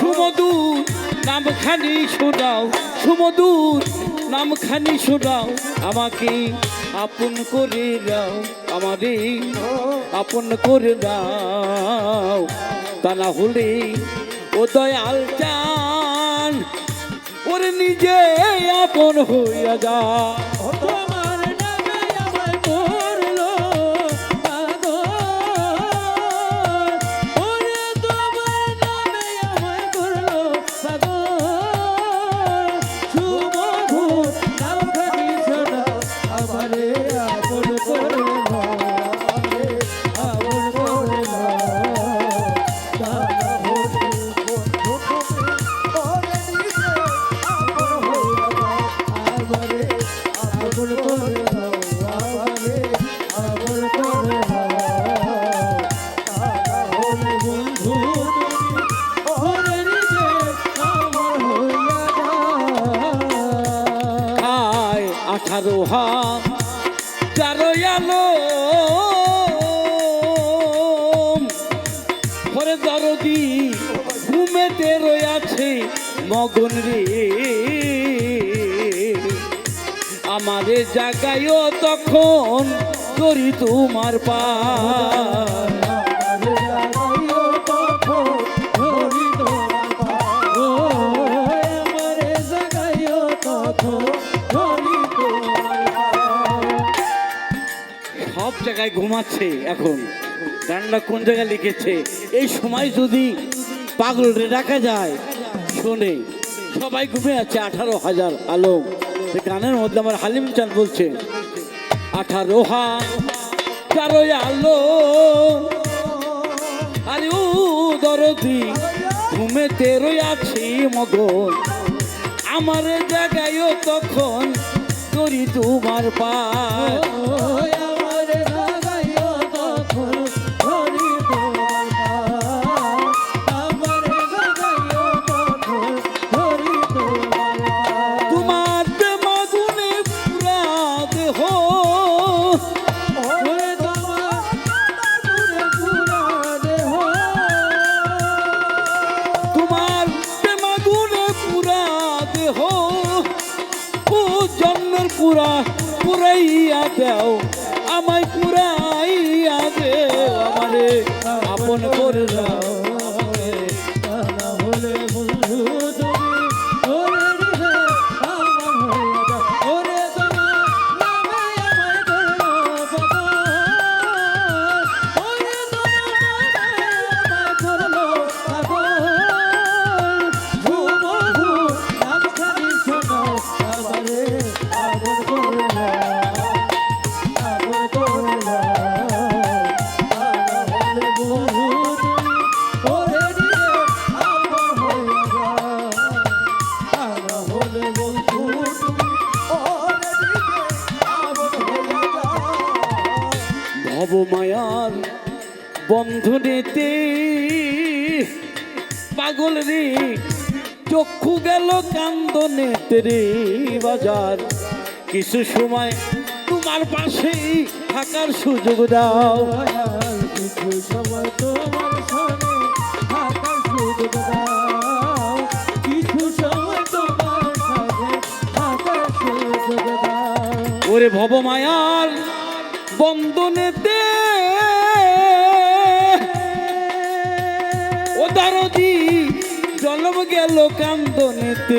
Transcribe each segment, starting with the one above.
সুমধুর নামখানি শোনাও সুমধুর নামখানি শোনাও, আমাকে আপন করে দাও, আমারে আপন করে দাও। তা না হলে ও দয়াল চান, ওর নিজে আপন হইয়া যা আঠারো হা চারো আলো। পরে দরদি ঘুমেতে রয়াছে মগন রে। আমারে জাগাইও তখন করি তোমার পা। জায়গায় ঘুমাচ্ছে এখন। গানটা কোন জায়গায় লিখেছে? এই সময় যদি পাগল ডাকা যায়, শোনে, সবাই ঘুমে আছে, আঠারো হাজার আলো। গানের মধ্যে আমার হালিম চাঁদ বলছে, আঠারো হাজার আলো, আরে ও দরদি ঘুমেতে রয়াছি মগন। আমার জায়গায়ও তখন করি তোমার পায় পুরা পুরাইয়া দেও আমায় পুরাইয়া দেও আমারে আপন করে দাও মায়ার বন্ধনেতে। পাগল রে চক্ষু গেল কান্দনেতে রে বাজার। কিছু সময় তোমার পাশেই থাকার সুযোগ দাও। কিছু সময় সুযোগ দাও দাও ওরে ভব মায়ার বন্ধনেতে ও দারদি জন্ম গেল কান্দনেতে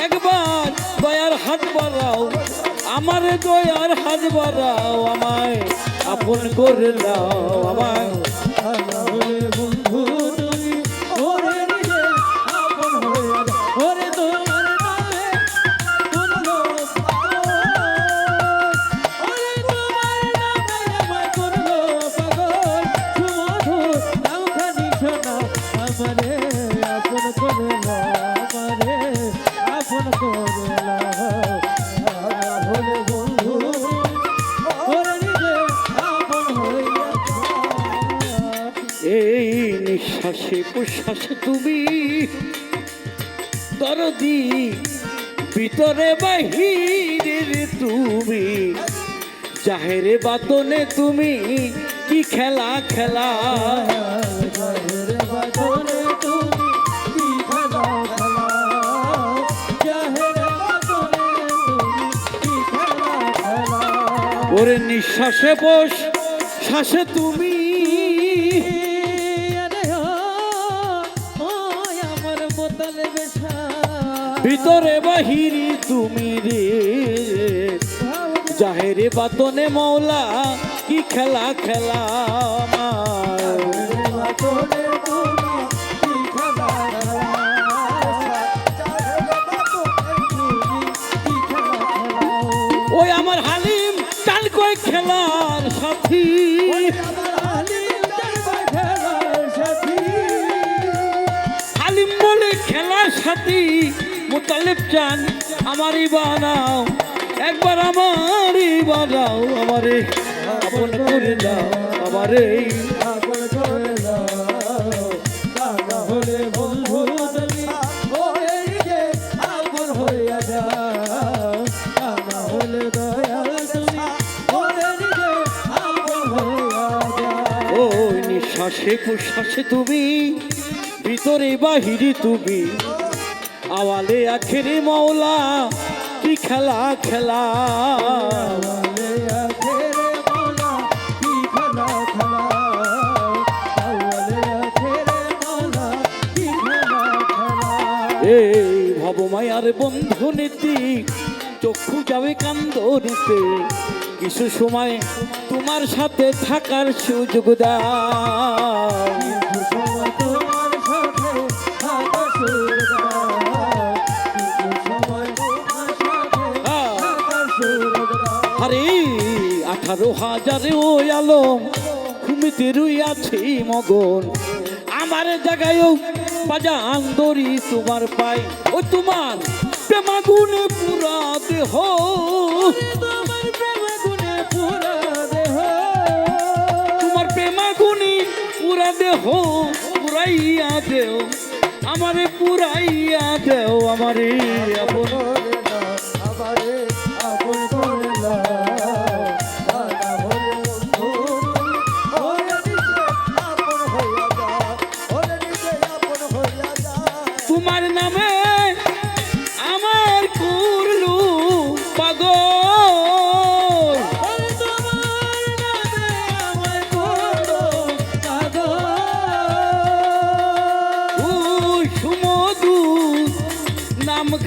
একবার দয়ার হাত বাড়াও আমার দয়ার হাত বাড়াও আমায় আপন করে দাও আমায় নিঃশ্বাসে প্রশ্বাসে তুমি দরদি ভিতরে বাহিরে তুমি। জাহেরে বাতনে তুমি কি খেলা খেলা? ওরে নিঃশ্বাসে বস শ্বাসে তুমি ভিতরে বাহিরি তুমি রে। জাহেরে বাতনে মৌলা কি খেলা খেলা ওই আমার হালিম টান কয় খেলার সাথী। হালিম বলে খেলার সাথী। মোতালেব চান আমারই বানাও, একবার আমারই বানাও আমারে আপন করে দাও আমারে ওই নিঃশ্বাসে প্রশ্বাসে তুমি, ভিতরে বাহিরে তুমি। আওয়ালে আখেরে মাওলা কি খেলা খেলা? এই ভবমায়ার বন্ধু নীতি চক্ষু যাবে কান্দ নিতে কিছু সময় তোমার সাথে থাকার সুযোগ দাও। আরে আঠারো হাজারে ও আলম ঘুমিতে রুই আছি মগন। আমার জায়গায়ও বাজান দড়ি তোমার পাই। ও তোমার প্রেমাগুনে পুরা দেহ। তোমার প্রেমাগুনি পুরা দেহ পুরাইয়া দেও। আমারে পুরাইয়া দেও আমারে আপন।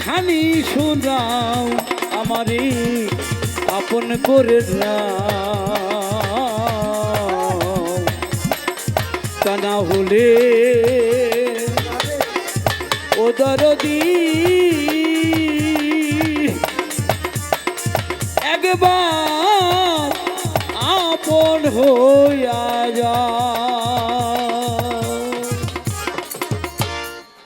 খানি শোনাও আমারে আপন করে তা না হলে ও দরদি একবার আপন হইয়া যা